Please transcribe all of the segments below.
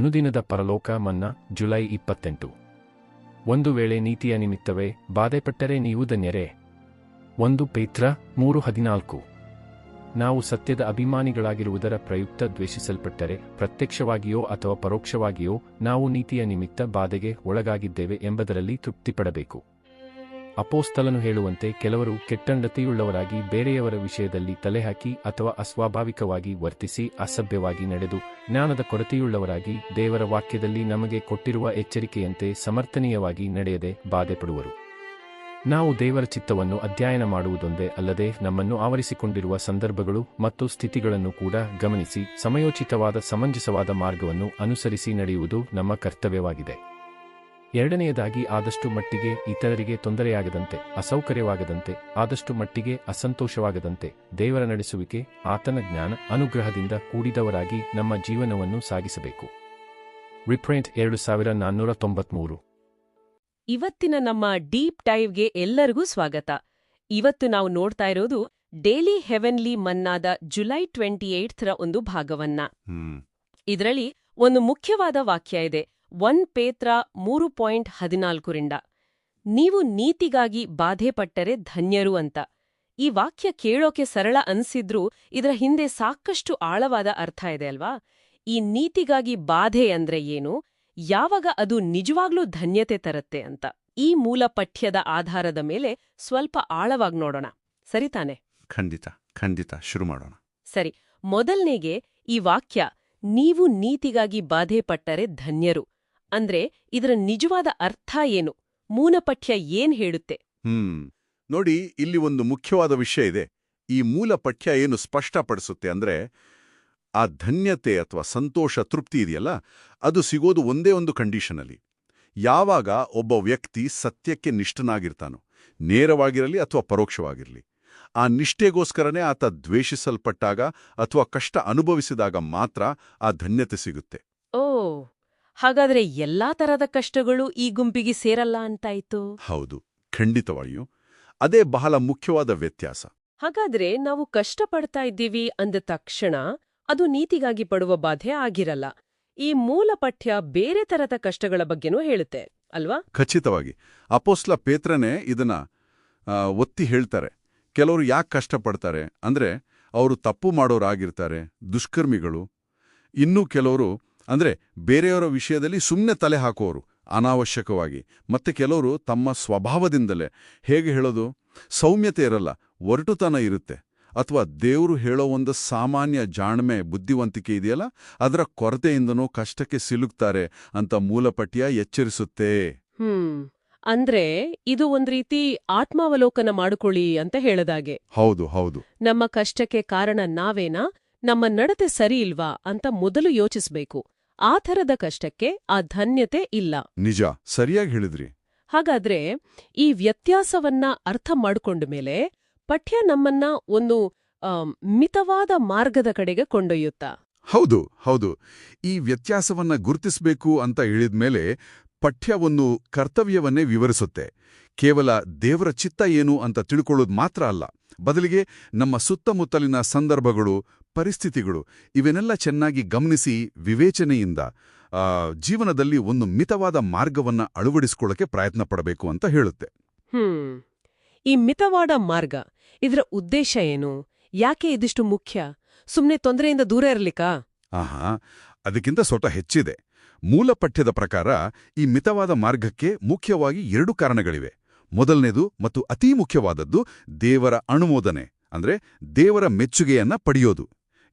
ಅನುದಿನದ ಪರಲೋಕ ಮನ್ನಾ, ಜುಲೈ ಇಪ್ಪತ್ತೆಂಟು. ಒಂದು ವೇಳೆ ನೀತಿಯ ನಿಮಿತ್ತವೇ ಬಾಧೆಪಟ್ಟರೆ ನೀವು ಧನ್ಯರೇ. ಒಂದು ಪೇತ್ರ, ಮೂರು ಹದಿನಾಲ್ಕು. ನಾವು ಸತ್ಯದ ಅಭಿಮಾನಿಗಳಾಗಿರುವುದರ ಪ್ರಯುಕ್ತ ದ್ವೇಷಿಸಲ್ಪಟ್ಟರೆ ಪ್ರತ್ಯಕ್ಷವಾಗಿಯೋ ಅಥವಾ ಪರೋಕ್ಷವಾಗಿಯೋ ನಾವು ನೀತಿಯ ನಿಮಿತ್ತ ಬಾಧೆಗೆ ಒಳಗಾಗಿದ್ದೇವೆ ಎಂಬುದರಲ್ಲಿ ತೃಪ್ತಿಪಡಬೇಕು. ಅಪೋಸ್ತಲನು ಹೇಳುವಂತೆ ಕೆಲವರು ಕೆಟ್ಟಂಡತೆಯುಳ್ಳವರಾಗಿ ಬೇರೆಯವರ ವಿಷಯದಲ್ಲಿ ತಲೆಹಾಕಿ ಅಥವಾ ಅಸ್ವಾಭಾವಿಕವಾಗಿ ವರ್ತಿಸಿ ಅಸಭ್ಯವಾಗಿ ನಡೆದು ಜ್ಞಾನದ ಕೊರತೆಯುಳ್ಳವರಾಗಿ ದೇವರ ವಾಕ್ಯದಲ್ಲಿ ನಮಗೆ ಕೊಟ್ಟಿರುವ ಎಚ್ಚರಿಕೆಯಂತೆ ಸಮರ್ಥನೀಯವಾಗಿ ನಡೆಯದೆ ಬಾಧೆಪಡುವರು. ನಾವು ದೇವರ ಚಿತ್ತವನ್ನು ಅಧ್ಯಯನ ಮಾಡುವುದೊಂದೇ ಅಲ್ಲದೆ ನಮ್ಮನ್ನು ಆವರಿಸಿಕೊಂಡಿರುವ ಸಂದರ್ಭಗಳು ಮತ್ತು ಸ್ಥಿತಿಗಳನ್ನು ಕೂಡ ಗಮನಿಸಿ ಸಮಯೋಚಿತವಾದ ಸಮಂಜಸವಾದ ಮಾರ್ಗವನ್ನು ಅನುಸರಿಸಿ ನಡೆಯುವುದು ನಮ್ಮ ಕರ್ತವ್ಯವಾಗಿದೆ. ಎರಡನೆಯದಾಗಿ ಆದಷ್ಟು ಮಟ್ಟಿಗೆ ಇತರರಿಗೆ ತೊಂದರೆಯಾಗದಂತೆ ಅಸೌಕರ್ಯವಾಗದಂತೆ ಆದಷ್ಟು ಮಟ್ಟಿಗೆ ಅಸಂತೋಷವಾಗದಂತೆ ದೇವರ ನಡೆಸುವಿಕೆ ಆತನ ಜ್ಞಾನ ಅನುಗ್ರಹದಿಂದ ಕೂಡಿದವರಾಗಿ ನಮ್ಮ ಜೀವನವನ್ನು ಸಾಗಿಸಬೇಕು. ರಿಪ್ರೆಂಟ್ ಎರಡು ಸಾವಿರ ನಾನ್ನೂರ ತೊಂಬತ್ಮೂರು. ಇವತ್ತಿನ ನಮ್ಮ ಡೀಪ್ ಡೈವ್ಗೆ ಎಲ್ಲರಿಗೂ ಸ್ವಾಗತ. ಇವತ್ತು ನಾವು ನೋಡ್ತಾ ಇರೋದು ಡೇಲಿ ಹೆವೆನ್ಲಿ ಮನ್ನಾದ ಜುಲೈ ಟ್ವೆಂಟಿ ರ ಒಂದು ಭಾಗವನ್ನ. ಇದರಲ್ಲಿ ಒಂದು ಮುಖ್ಯವಾದ ವಾಕ್ಯ ಇದೆ. ಒನ್ ಪೇತ್ರ ಮೂರು ಪಾಯಿಂಟ್ ಹದಿನಾಲ್ಕು ರಿಂದ. ನೀವು ನೀತಿಗಾಗಿ ಬಾಧೆಪಟ್ಟರೆ ಧನ್ಯರು ಅಂತ. ಈ ವಾಕ್ಯ ಕೇಳೋಕೆ ಸರಳ ಅನ್ಸಿದ್ರೂ ಇದರ ಹಿಂದೆ ಸಾಕಷ್ಟು ಆಳವಾದ ಅರ್ಥ ಇದೆ ಅಲ್ವಾ? ಈ ನೀತಿಗಾಗಿ ಬಾಧೆ ಅಂದ್ರೆ ಏನು? ಯಾವಾಗ ಅದು ನಿಜವಾಗ್ಲೂ ಧನ್ಯತೆ ತರತ್ತೆ ಅಂತ. ಈ ಮೂಲ ಪಠ್ಯದ ಆಧಾರದ ಮೇಲೆ ಸ್ವಲ್ಪ ಆಳವಾಗಿ ನೋಡೋಣ. ಸರಿತಾನೆ ಖಂಡಿತ ಖಂಡಿತ. ಶುರು ಮಾಡೋಣ. ಸರಿ. ಮೊದಲ್ನೇಗೆ ಈ ವಾಕ್ಯ ನೀವು ನೀತಿಗಾಗಿ ಬಾಧೆ ಪಟ್ಟರೆ ಧನ್ಯರು. ಅಂದ್ರೆ ಇದರ ನಿಜವಾದ ಅರ್ಥ ಏನು? ಮೂಲಪಠ್ಯ ಏನ್ ಹೇಳುತ್ತೆ? ಹ್ಮ್. ನೋಡಿ, ಇಲ್ಲಿ ಒಂದು ಮುಖ್ಯವಾದ ವಿಷಯ ಇದೆ. ಈ ಮೂಲ ಪಠ್ಯ ಏನು ಸ್ಪಷ್ಟಪಡಿಸುತ್ತೆ ಅಂದ್ರೆ, ಆ ಧನ್ಯತೆ ಅಥವಾ ಸಂತೋಷ, ತೃಪ್ತಿ ಇದೆಯಲ್ಲ, ಅದು ಸಿಗೋದು ಒಂದೇ ಒಂದು ಕಂಡೀಷನಲ್ಲಿ. ಯಾವಾಗ ಒಬ್ಬ ವ್ಯಕ್ತಿ ಸತ್ಯಕ್ಕೆ ನಿಷ್ಠನಾಗಿರ್ತಾನೋ, ನೇರವಾಗಿರಲಿ ಅಥವಾ ಪರೋಕ್ಷವಾಗಿರಲಿ, ಆ ನಿಷ್ಠೆಗೋಸ್ಕರನೇ ಆತ ದ್ವೇಷಿಸಲ್ಪಟ್ಟಾಗ ಅಥವಾ ಕಷ್ಟ ಅನುಭವಿಸಿದಾಗ ಮಾತ್ರ ಆ ಧನ್ಯತೆ ಸಿಗುತ್ತೆ. ಹಾಗಾದ್ರೆ ಎಲ್ಲಾ ತರದ ಕಷ್ಟಗಳು ಈ ಗುಂಪಿಗೆ ಸೇರಲ್ಲ ಅಂತಾಯ್ತು? ಹೌದು ಖಂಡಿತವಾಗಿಯೂ. ಅದೇ ಬಹಳ ಮುಖ್ಯವಾದ ವ್ಯತ್ಯಾಸ. ಹಾಗಾದ್ರೆ ನಾವು ಕಷ್ಟಪಡ್ತಾ ಇದ್ದೀವಿ ಅಂದ ತಕ್ಷಣ ಅದು ನೀತಿಗಾಗಿ ಪಡುವ ಬಾಧೆ ಆಗಿರಲ್ಲ. ಈ ಮೂಲ ಪಠ್ಯ ಬೇರೆ ತರದ ಕಷ್ಟಗಳ ಬಗ್ಗೆನೂ ಹೇಳುತ್ತೆ ಅಲ್ವಾ? ಖಚಿತವಾಗಿ. ಅಪೋಸ್ಲ ಪೇತ್ರನೇ ಇದನ್ನ ಒತ್ತಿ ಹೇಳ್ತಾರೆ. ಕೆಲವರು ಯಾಕೆ ಕಷ್ಟಪಡ್ತಾರೆ? ಅಂದ್ರೆ ಅವರು ತಪ್ಪು ಮಾಡೋರಾಗಿರ್ತಾರೆ ದುಷ್ಕರ್ಮಿಗಳು. ಇನ್ನೂ ಕೆಲವರು ಅಂದ್ರೆ ಬೇರೆಯವರ ವಿಷಯದಲ್ಲಿ ಸುಮ್ಮನೆ ತಲೆ ಹಾಕೋರು ಅನಾವಶ್ಯಕವಾಗಿ. ಮತ್ತೆ ಕೆಲವರು ತಮ್ಮ ಸ್ವಭಾವದಿಂದಲೇ. ಹೇಗೆ ಹೇಳೋದು? ಸೌಮ್ಯತೆ ಇರಲ್ಲ ಒರಟುತನ ಇರುತ್ತೆ. ಅಥವಾ ದೇವರು ಹೇಳೋ ಒಂದು ಸಾಮಾನ್ಯ ಜಾಣ್ಮೆ ಬುದ್ಧಿವಂತಿಕೆ ಇದೆಯಲ್ಲ ಅದರ ಕೊರತೆಯಿಂದನೂ ಕಷ್ಟಕ್ಕೆ ಸಿಲುಕ್ತಾರೆ ಅಂತ ಮೂಲಪಟ್ಯ ಎಚ್ಚರಿಸುತ್ತೆ. ಹ್ಮ್. ಅಂದ್ರೆ ಇದು ಒಂದ್ ರೀತಿ ಆತ್ಮಾವಲೋಕನ ಮಾಡಿಕೊಳ್ಳಿ ಅಂತ ಹೇಳದಾಗೆ. ಹೌದು ಹೌದು. ನಮ್ಮ ಕಷ್ಟಕ್ಕೆ ಕಾರಣ ನಾವೇನಾ? ನಮ್ಮ ನಡತೆ ಸರಿ ಇಲ್ವಾ ಅಂತ ಮೊದಲು ಯೋಚಿಸ್ಬೇಕು. ಆ ಥರದ ಕಷ್ಟಕ್ಕೆ ಆ ಧನ್ಯತೆ ಇಲ್ಲ. ನಿಜ ಸರಿಯಾಗಿ ಹೇಳಿದ್ರಿ. ಹಾಗಾದ್ರೆ ಈ ವ್ಯತ್ಯಾಸವನ್ನ ಅರ್ಥ ಮಾಡ್ಕೊಂಡ ಮೇಲೆ ಪಠ್ಯ ನಮ್ಮನ್ನ ಒಂದು ಮಿತವಾದ ಮಾರ್ಗದ ಕಡೆಗೆ ಕೊಂಡೊಯ್ಯುತ್ತಾ? ಹೌದು ಹೌದು. ಈ ವ್ಯತ್ಯಾಸವನ್ನ ಗುರುತಿಸಬೇಕು ಅಂತ ಹೇಳಿದ್ಮೇಲೆ ಪಠ್ಯ ಒಂದು ಕರ್ತವ್ಯವನ್ನೇ ವಿವರಿಸುತ್ತೆ. ಕೇವಲ ದೇವರ ಚಿತ್ತ ಏನು ಅಂತ ತಿಳ್ಕೊಳ್ಳೋದು ಮಾತ್ರ ಅಲ್ಲ. ಬದಲಿಗೆ ನಮ್ಮ ಸುತ್ತಮುತ್ತಲಿನ ಸಂದರ್ಭಗಳು ಪರಿಸ್ಥಿತಿಗಳು ಇವನ್ನೆಲ್ಲ ಚೆನ್ನಾಗಿ ಗಮನಿಸಿ ವಿವೇಚನೆಯಿಂದ ಜೀವನದಲ್ಲಿ ಒಂದು ಮಿತವಾದ ಮಾರ್ಗವನ್ನ ಅಳವಡಿಸಿಕೊಳ್ಳಕ್ಕೆ ಪ್ರಯತ್ನ ಪಡಬೇಕು ಅಂತ ಹೇಳುತ್ತೆ. ಹ್ಮ್. ಈ ಮಿತವಾದ ಮಾರ್ಗ ಇದರ ಉದ್ದೇಶ ಏನು? ಯಾಕೆ ಇದಿಷ್ಟು ಮುಖ್ಯ? ಸುಮ್ಮನೆ ತೊಂದರೆಯಿಂದ ದೂರ ಇರಲಿಕ್ಕ? ಆಹಾ ಅದಕ್ಕಿಂತ ಸ್ವಲ್ಪ ಹೆಚ್ಚಿದೆ. ಮೂಲ ಪಠ್ಯದ ಪ್ರಕಾರ ಈ ಮಿತವಾದ ಮಾರ್ಗಕ್ಕೆ ಮುಖ್ಯವಾಗಿ ಎರಡು ಕಾರಣಗಳಿವೆ. ಮೊದಲನೇದು ಮತ್ತು ಅತೀ ಮುಖ್ಯವಾದದ್ದು ದೇವರ ಅನುಮೋದನೆ ಅಂದ್ರೆ ದೇವರ ಮೆಚ್ಚುಗೆಯನ್ನ ಪಡೆಯೋದು.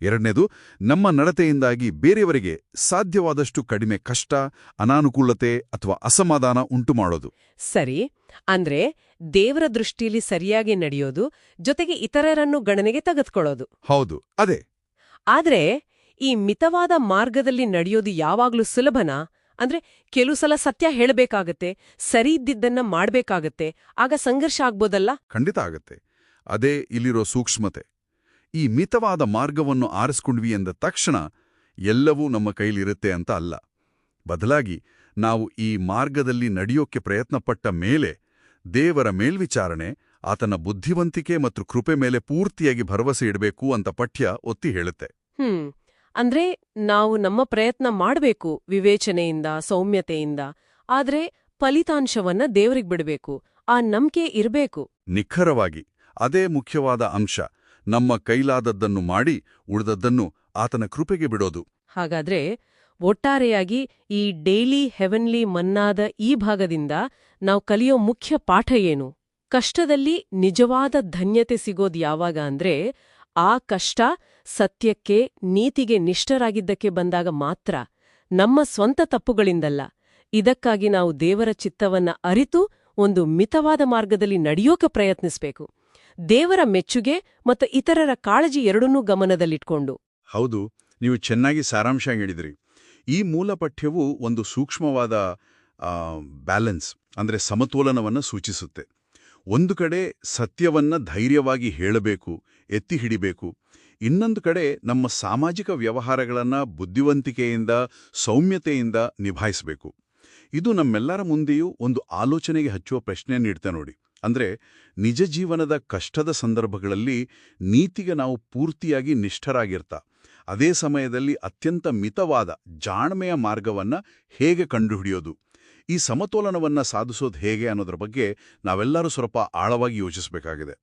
ಎರಡನೇದು ನಮ್ಮ ನಡತೆಯಿಂದಾಗಿ ಬೇರೆಯವರಿಗೆ ಸಾಧ್ಯವಾದಷ್ಟು ಕಡಿಮೆ ಕಷ್ಟ ಅನಾನುಕೂಲತೆ ಅಥವಾ ಅಸಮಾಧಾನ ಉಂಟು ಮಾಡೋದು. ಸರಿ ಅಂದ್ರೆ ದೇವರ ದೃಷ್ಟಿಯಲ್ಲಿ ಸರಿಯಾಗಿ ನಡೆಯೋದು ಜೊತೆಗೆ ಇತರರನ್ನು ಗಣನೆಗೆ ತೆಗೆದುಕೊಳ್ಳೋದು. ಹೌದು ಅದೇ. ಆದ್ರೆ ಈ ಮಿತವಾದ ಮಾರ್ಗದಲ್ಲಿ ನಡೆಯೋದು ಯಾವಾಗ್ಲೂ ಸುಲಭನಾ? ಅಂದ್ರೆ ಕೆಲವು ಸಲ ಸತ್ಯ ಹೇಳಬೇಕಾಗತ್ತೆ ಸರಿ ಇದ್ದಿದ್ದನ್ನ ಮಾಡ್ಬೇಕಾಗತ್ತೆ ಆಗ ಸಂಘರ್ಷ ಆಗ್ಬೋದಲ್ಲ? ಖಂಡಿತ ಆಗತ್ತೆ. ಅದೇ ಇಲ್ಲಿರೋ ಸೂಕ್ಷ್ಮತೆ. ಈ ಮಿತವಾದ ಮಾರ್ಗವನ್ನು ಆರಿಸ್ಕೊಂಡ್ವಿ ಎಂದ ತಕ್ಷಣ ಎಲ್ಲವೂ ನಮ್ಮ ಕೈಲಿರುತ್ತೆ ಅಂತ ಅಲ್ಲ. ಬದಲಾಗಿ ನಾವು ಈ ಮಾರ್ಗದಲ್ಲಿ ನಡೆಯೋಕ್ಕೆ ಪ್ರಯತ್ನಪಟ್ಟ ಮೇಲೆ ದೇವರ ಮೇಲ್ವಿಚಾರಣೆ ಆತನ ಬುದ್ಧಿವಂತಿಕೆ ಮತ್ತು ಕೃಪೆ ಮೇಲೆ ಪೂರ್ತಿಯಾಗಿ ಭರವಸೆ ಇಡಬೇಕು ಅಂತ ಪಠ್ಯ ಒತ್ತಿ ಹೇಳುತ್ತೆ. ಹ್ಮ್. ಅಂದ್ರೆ ನಾವು ನಮ್ಮ ಪ್ರಯತ್ನ ಮಾಡಬೇಕು ವಿವೇಚನೆಯಿಂದ ಸೌಮ್ಯತೆಯಿಂದ. ಆದ್ರೆ ಫಲಿತಾಂಶವನ್ನ ದೇವರಿಗೆ ಬಿಡಬೇಕು ಆ ನಂಬಿಕೆ ಇರಬೇಕು. ನಿಖರವಾಗಿ ಅದೇ ಮುಖ್ಯವಾದ ಅಂಶ ನಮ್ಮ ಕೈಲಾದದ್ದನ್ನು ಮಾಡಿ ಉಳಿದದ್ದನ್ನು ಆತನ ಕೃಪೆಗೆ ಬಿಡೋದು. ಹಾಗಾದ್ರೆ ಒಟ್ಟಾರೆಯಾಗಿ ಈ ಡೈಲಿ ಹೆವೆನ್ಲಿ ಮನ್ನಾದ ಈ ಭಾಗದಿಂದ ನಾವು ಕಲಿಯೋ ಮುಖ್ಯ ಪಾಠ ಏನು? ಕಷ್ಟದಲ್ಲಿ ನಿಜವಾದ ಧನ್ಯತೆ ಸಿಗೋದು ಯಾವಾಗ ಅಂದ್ರೆ ಆ ಕಷ್ಟ ಸತ್ಯಕ್ಕೆ, ನೀತಿಗೆ ನಿಷ್ಠರಾಗಿದ್ದಕ್ಕೆ ಬಂದಾಗ ಮಾತ್ರ ನಮ್ಮ ಸ್ವಂತ ತಪ್ಪುಗಳಿಂದಲ್ಲ. ಇದಕ್ಕಾಗಿ ನಾವು ದೇವರ ಚಿತ್ತವನ್ನ ಅರಿತು ಒಂದು ಮಿತವಾದ ಮಾರ್ಗದಲ್ಲಿ ನಡೆಯೋಕೆ ಪ್ರಯತ್ನಿಸಬೇಕು. ದೇವರ ಮೆಚ್ಚುಗೆ ಮತ್ತು ಇತರರ ಕಾಳಜಿ ಎರಡನ್ನೂ ಗಮನದಲ್ಲಿಟ್ಕೊಂಡು. ಹೌದು, ನೀವು ಚೆನ್ನಾಗಿ ಸಾರಾಂಶ ಹೇಳಿದ್ರಿ. ಈ ಮೂಲ ಪಠ್ಯವು ಒಂದು ಸೂಕ್ಷ್ಮವಾದ ಬ್ಯಾಲೆನ್ಸ್, ಅಂದರೆ ಸಮತೋಲನವನ್ನು ಸೂಚಿಸುತ್ತೆ. ಒಂದು ಕಡೆ ಸತ್ಯವನ್ನ ಧೈರ್ಯವಾಗಿ ಹೇಳಬೇಕು, ಎತ್ತಿ ಹಿಡಿಬೇಕು ಇನ್ನೊಂದು ಕಡೆ ನಮ್ಮ ಸಾಮಾಜಿಕ ವ್ಯವಹಾರಗಳನ್ನು ಬುದ್ಧಿವಂತಿಕೆಯಿಂದ, ಸೌಮ್ಯತೆಯಿಂದ ನಿಭಾಯಿಸಬೇಕು. ಇದು ನಮ್ಮೆಲ್ಲರ ಮುಂದೆಯೂ ಒಂದು ಆಲೋಚನೆಗೆ ಹಚ್ಚುವ ಪ್ರಶ್ನೆ ನೀಡ್ತಾ ನೋಡಿ. ಅಂದ್ರೆ ನಿಜ ಜೀವನದ ಕಷ್ಟದ ಸಂದರ್ಭಗಳಲ್ಲಿ ನೀತಿಗೆ ನಾವು ಪೂರ್ತಿಯಾಗಿ ನಿಷ್ಠರಾಗಿರ್ತಾ, ಅದೇ ಸಮಯದಲ್ಲಿ ಅತ್ಯಂತ ಮಿತವಾದ ಜಾಣ್ಮೆಯ ಮಾರ್ಗವನ್ನ ಹೇಗೆ ಕಂಡುಹಿಡಿಯೋದು, ಈ ಸಮತೋಲನವನ್ನ ಸಾಧಿಸೋದು ಹೇಗೆ ಅನ್ನೋದ್ರ ಬಗ್ಗೆ ನಾವೆಲ್ಲರೂ ಸ್ವಲ್ಪ ಆಳವಾಗಿ ಯೋಚಿಸಬೇಕಾಗಿದೆ.